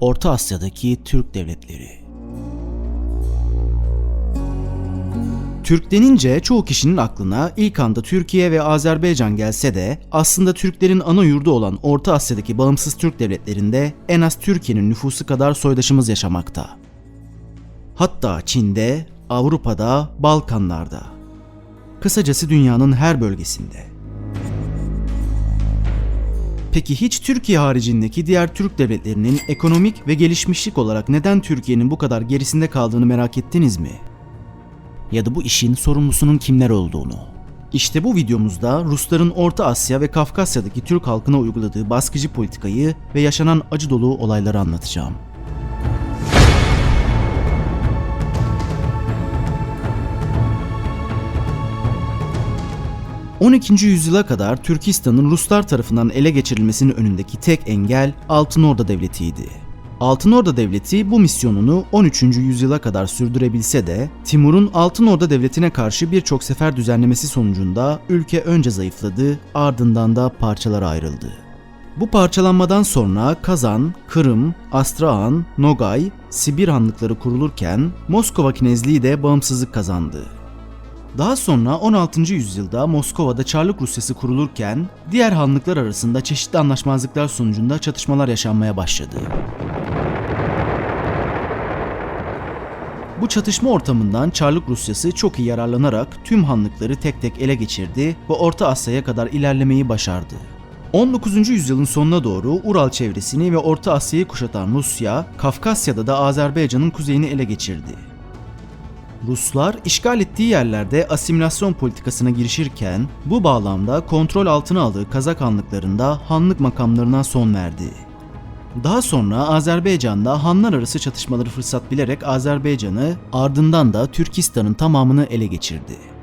Orta Asya'daki Türk devletleri. Türk denince çoğu kişinin aklına ilk anda Türkiye ve Azerbaycan gelse de aslında Türklerin ana yurdu olan Orta Asya'daki bağımsız Türk devletlerinde en az Türkiye'nin nüfusu kadar soydaşımız yaşamakta. Hatta Çin'de, Avrupa'da, Balkanlarda. Kısacası dünyanın her bölgesinde. Peki hiç Türkiye haricindeki diğer Türk devletlerinin ekonomik ve gelişmişlik olarak neden Türkiye'nin bu kadar gerisinde kaldığını merak ettiniz mi? Ya da bu işin sorumlusunun kimler olduğunu? İşte bu videomuzda Rusların Orta Asya ve Kafkasya'daki Türk halkına uyguladığı baskıcı politikayı ve yaşanan acı dolu olayları anlatacağım. 12. yüzyıla kadar Türkistan'ın Ruslar tarafından ele geçirilmesinin önündeki tek engel Altın Orda Devleti'ydi. Altın Orda Devleti bu misyonunu 13. yüzyıla kadar sürdürebilse de Timur'un Altın Orda Devleti'ne karşı birçok sefer düzenlemesi sonucunda ülke önce zayıfladı, ardından da parçalara ayrıldı. Bu parçalanmadan sonra Kazan, Kırım, Astrahan, Nogay, Sibir hanlıkları kurulurken Moskova Knezliği de bağımsızlık kazandı. Daha sonra 16. yüzyılda Moskova'da Çarlık Rusyası kurulurken diğer hanlıklar arasında çeşitli anlaşmazlıklar sonucunda çatışmalar yaşanmaya başladı. Bu çatışma ortamından Çarlık Rusyası çok iyi yararlanarak tüm hanlıkları tek tek ele geçirdi ve Orta Asya'ya kadar ilerlemeyi başardı. 19. yüzyılın sonuna doğru Ural çevresini ve Orta Asya'yı kuşatan Rusya, Kafkasya'da da Azerbaycan'ın kuzeyini ele geçirdi. Ruslar işgal ettiği yerlerde asimilasyon politikasına girişirken bu bağlamda kontrol altına aldığı Kazak hanlıklarında hanlık makamlarına son verdi. Daha sonra Azerbaycan'da hanlar arası çatışmaları fırsat bilerek Azerbaycan'ı ardından da Türkistan'ın tamamını ele geçirdi.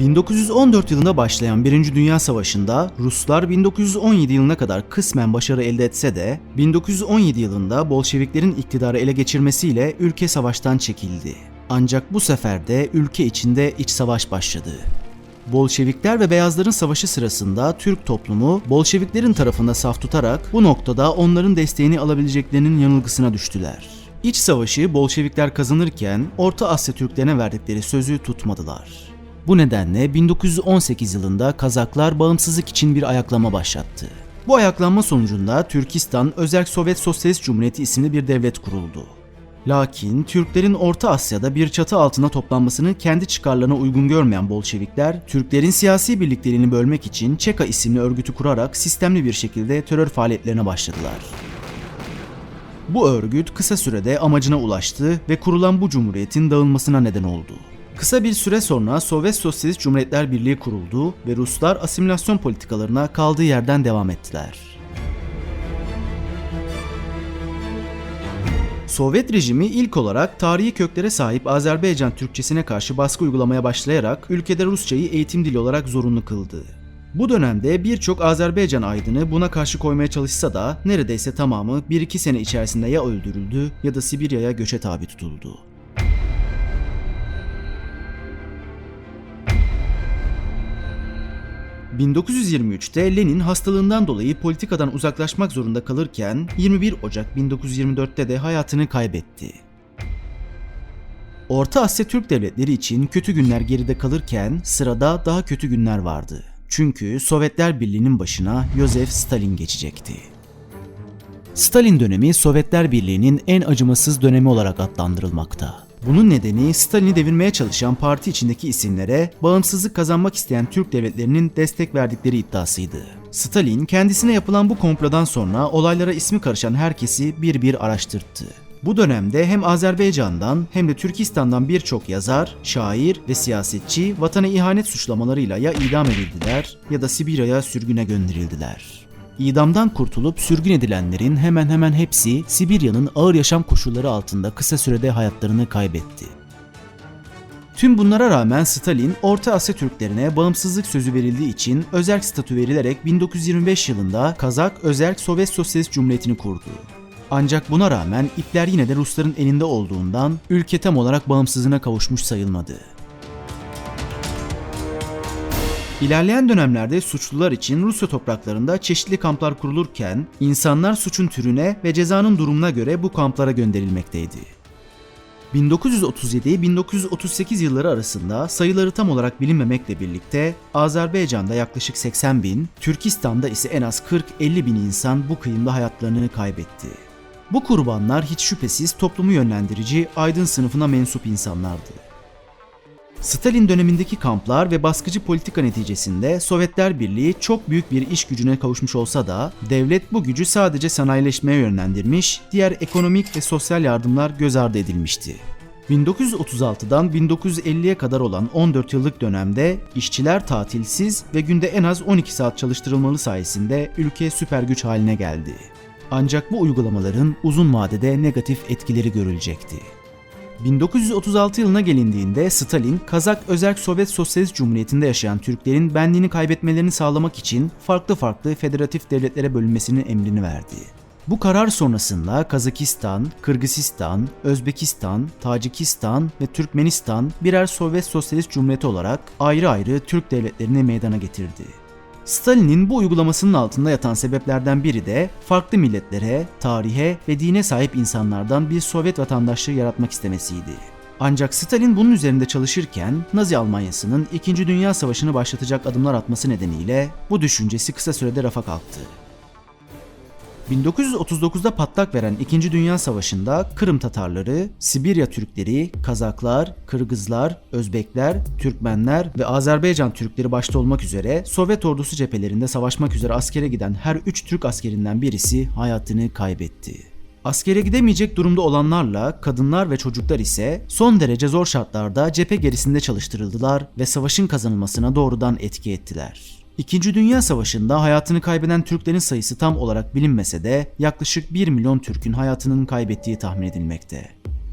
...1914 yılında başlayan 1. Dünya Savaşı'nda Ruslar 1917 yılına kadar kısmen başarı elde etse de 1917 yılında Bolşeviklerin iktidarı ele geçirmesiyle ülke savaştan çekildi. Ancak bu sefer de ülke içinde iç savaş başladı. Bolşevikler ve Beyazların savaşı sırasında Türk toplumu Bolşeviklerin tarafında saf tutarak bu noktada onların desteğini alabileceklerinin yanılgısına düştüler. İç savaşı Bolşevikler kazanırken Orta Asya Türklerine verdikleri sözü tutmadılar. Bu nedenle 1918 yılında Kazaklar bağımsızlık için bir ayaklama başlattı. Bu ayaklanma sonucunda Türkistan Özerk Sovyet Sosyalist Cumhuriyeti isimli bir devlet kuruldu. Lakin Türklerin Orta Asya'da bir çatı altında toplanmasını kendi çıkarlarına uygun görmeyen Bolşevikler, Türklerin siyasi birliklerini bölmek için Çeka isimli örgütü kurarak sistemli bir şekilde terör faaliyetlerine başladılar. Bu örgüt kısa sürede amacına ulaştı ve kurulan bu cumhuriyetin dağılmasına neden oldu. Kısa bir süre sonra Sovyet Sosyalist Cumhuriyetler Birliği kuruldu ve Ruslar asimilasyon politikalarına kaldığı yerden devam ettiler. Sovyet rejimi ilk olarak tarihi köklere sahip Azerbaycan Türkçesine karşı baskı uygulamaya başlayarak ülkede Rusçayı eğitim dili olarak zorunlu kıldı. Bu dönemde birçok Azerbaycan aydını buna karşı koymaya çalışsa da neredeyse tamamı 1-2 sene içerisinde ya öldürüldü ya da Sibirya'ya göçe tabi tutuldu. ...1923'te Lenin hastalığından dolayı politikadan uzaklaşmak zorunda kalırken 21 Ocak 1924'te de hayatını kaybetti. Orta Asya Türk devletleri için kötü günler geride kalırken sırada daha kötü günler vardı. Çünkü Sovyetler Birliği'nin başına Yosef Stalin geçecekti. Stalin dönemi Sovyetler Birliği'nin en acımasız dönemi olarak adlandırılmakta. Bunun nedeni Stalin'i devirmeye çalışan parti içindeki isimlere bağımsızlık kazanmak isteyen Türk devletlerinin destek verdikleri iddiasıydı. Stalin kendisine yapılan bu komplodan sonra olaylara ismi karışan herkesi bir bir araştırttı. Bu dönemde hem Azerbaycan'dan hem de Türkistan'dan birçok yazar, şair ve siyasetçi vatana ihanet suçlamalarıyla ya idam edildiler ya da Sibirya'ya sürgüne gönderildiler. İdamdan kurtulup sürgün edilenlerin hemen hemen hepsi Sibirya'nın ağır yaşam koşulları altında kısa sürede hayatlarını kaybetti. Tüm bunlara rağmen Stalin, Orta Asya Türklerine bağımsızlık sözü verildiği için özerk statü verilerek 1925 yılında Kazak Özerk Sovyet Sosyalist Cumhuriyeti'ni kurdu. Ancak buna rağmen ipler yine de Rusların elinde olduğundan ülke tam olarak bağımsızlığına kavuşmuş sayılmadı. İlerleyen dönemlerde suçlular için Rusya topraklarında çeşitli kamplar kurulurken insanlar suçun türüne ve cezanın durumuna göre bu kamplara gönderilmekteydi. 1937-1938 yılları arasında sayıları tam olarak bilinmemekle birlikte Azerbaycan'da yaklaşık 80 bin, Türkistan'da ise en az 40-50 bin insan bu kıyımda hayatlarını kaybetti. Bu kurbanlar hiç şüphesiz toplumu yönlendirici aydın sınıfına mensup insanlardı. Stalin dönemindeki kamplar ve baskıcı politika neticesinde Sovyetler Birliği çok büyük bir iş gücüne kavuşmuş olsa da devlet bu gücü sadece sanayileşmeye yönlendirmiş, diğer ekonomik ve sosyal yardımlar göz ardı edilmişti. 1936'dan 1950'ye kadar olan 14 yıllık dönemde işçiler tatilsiz ve günde en az 12 saat çalıştırılmalı sayesinde ülke süper güç haline geldi. Ancak bu uygulamaların uzun vadede negatif etkileri görülecekti. 1936 yılına gelindiğinde Stalin, Kazak Özerk Sovyet Sosyalist Cumhuriyeti'nde yaşayan Türklerin benliğini kaybetmelerini sağlamak için farklı farklı federatif devletlere bölünmesinin emrini verdi. Bu karar sonrasında Kazakistan, Kırgızistan, Özbekistan, Tacikistan ve Türkmenistan birer Sovyet Sosyalist Cumhuriyeti olarak ayrı ayrı Türk devletlerini meydana getirdi. Stalin'in bu uygulamasının altında yatan sebeplerden biri de farklı milletlere, tarihe ve dine sahip insanlardan bir Sovyet vatandaşlığı yaratmak istemesiydi. Ancak Stalin bunun üzerinde çalışırken Nazi Almanyası'nın 2. Dünya Savaşı'nı başlatacak adımlar atması nedeniyle bu düşüncesi kısa sürede rafa kalktı. 1939'da patlak veren 2. Dünya Savaşı'nda Kırım Tatarları, Sibirya Türkleri, Kazaklar, Kırgızlar, Özbekler, Türkmenler ve Azerbaycan Türkleri başta olmak üzere Sovyet ordusu cephelerinde savaşmak üzere askere giden her 3 Türk askerinden birisi hayatını kaybetti. Askere gidemeyecek durumda olanlarla kadınlar ve çocuklar ise son derece zor şartlarda cephe gerisinde çalıştırıldılar ve savaşın kazanılmasına doğrudan etki ettiler. İkinci Dünya Savaşı'nda hayatını kaybeden Türklerin sayısı tam olarak bilinmese de yaklaşık 1 milyon Türk'ün hayatının kaybettiği tahmin edilmekte.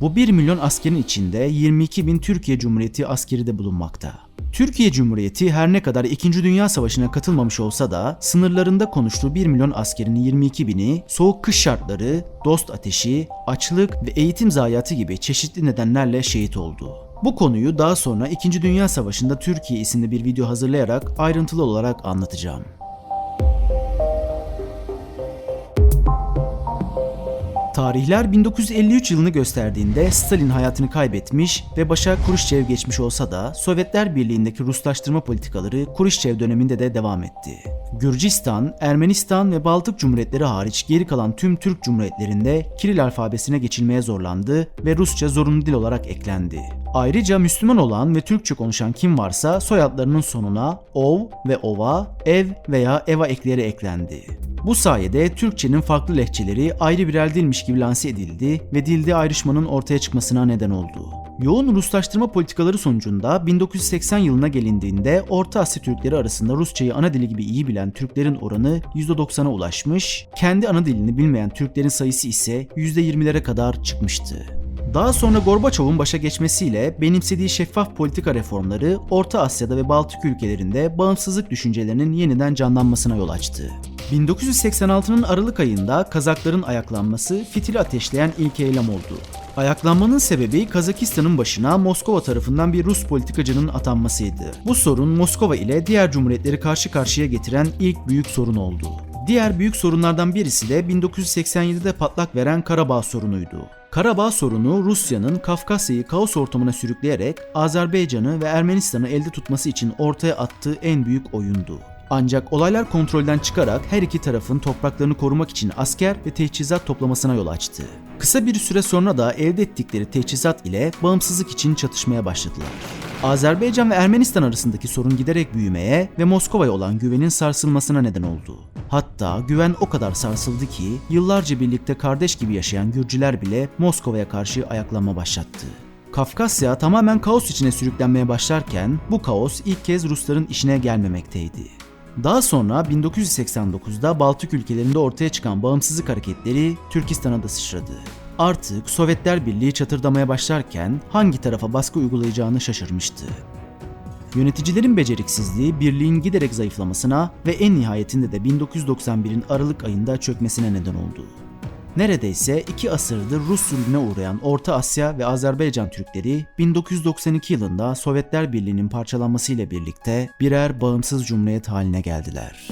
Bu 1 milyon askerin içinde 22 bin Türkiye Cumhuriyeti askeri de bulunmakta. Türkiye Cumhuriyeti her ne kadar 2. Dünya Savaşı'na katılmamış olsa da sınırlarında konuştuğu 1 milyon askerin 22 bini soğuk kış şartları, dost ateşi, açlık ve eğitim zayiatı gibi çeşitli nedenlerle şehit oldu. Bu konuyu daha sonra 2. Dünya Savaşı'nda Türkiye isimli bir video hazırlayarak ayrıntılı olarak anlatacağım. Tarihler 1953 yılını gösterdiğinde Stalin hayatını kaybetmiş ve başa Khrushchev geçmiş olsa da Sovyetler Birliği'ndeki Ruslaştırma politikaları Khrushchev döneminde de devam etti. Gürcistan, Ermenistan ve Baltık Cumhuriyetleri hariç geri kalan tüm Türk Cumhuriyetlerinde Kiril alfabesine geçilmeye zorlandı ve Rusça zorunlu dil olarak eklendi. Ayrıca Müslüman olan ve Türkçe konuşan kim varsa soyadlarının sonuna ov ve ova, ev veya eva ekleri eklendi. Bu sayede Türkçenin farklı lehçeleri ayrı birer dilmiş gibi lanse edildi ve dilde ayrışmanın ortaya çıkmasına neden oldu. Yoğun Ruslaştırma politikaları sonucunda 1980 yılına gelindiğinde Orta Asya Türkleri arasında Rusçayı ana dili gibi iyi bilen Türklerin oranı %90'a ulaşmış, kendi ana dilini bilmeyen Türklerin sayısı ise %20'lere kadar çıkmıştı. Daha sonra Gorbaçov'un başa geçmesiyle benimsediği şeffaf politika reformları Orta Asya'da ve Baltık ülkelerinde bağımsızlık düşüncelerinin yeniden canlanmasına yol açtı. 1986'nın Aralık ayında Kazakların ayaklanması fitili ateşleyen ilk eylem oldu. Ayaklanmanın sebebi Kazakistan'ın başına Moskova tarafından bir Rus politikacının atanmasıydı. Bu sorun Moskova ile diğer cumhuriyetleri karşı karşıya getiren ilk büyük sorun oldu. Diğer büyük sorunlardan birisi de 1987'de patlak veren Karabağ sorunuydu. Karabağ sorunu Rusya'nın Kafkasya'yı kaos ortamına sürükleyerek Azerbaycan'ı ve Ermenistan'ı elde tutması için ortaya attığı en büyük oyundu. Ancak olaylar kontrolden çıkarak her iki tarafın topraklarını korumak için asker ve teçhizat toplamasına yol açtı. Kısa bir süre sonra da elde ettikleri teçhizat ile bağımsızlık için çatışmaya başladılar. Azerbaycan ve Ermenistan arasındaki sorun giderek büyümeye ve Moskova'ya olan güvenin sarsılmasına neden oldu. Hatta güven o kadar sarsıldı ki yıllarca birlikte kardeş gibi yaşayan Gürcüler bile Moskova'ya karşı ayaklanma başlattı. Kafkasya tamamen kaos içine sürüklenmeye başlarken bu kaos ilk kez Rusların işine gelmemekteydi. Daha sonra 1989'da Baltık ülkelerinde ortaya çıkan bağımsızlık hareketleri Türkistan'a da sıçradı. Artık Sovyetler Birliği çatırdamaya başlarken hangi tarafa baskı uygulayacağını şaşırmıştı. Yöneticilerin beceriksizliği birliğin giderek zayıflamasına ve en nihayetinde de 1991'in Aralık ayında çökmesine neden oldu. Neredeyse iki asırdır Rus zulmüne uğrayan Orta Asya ve Azerbaycan Türkleri 1992 yılında Sovyetler Birliği'nin parçalanmasıyla birlikte birer bağımsız cumhuriyet haline geldiler.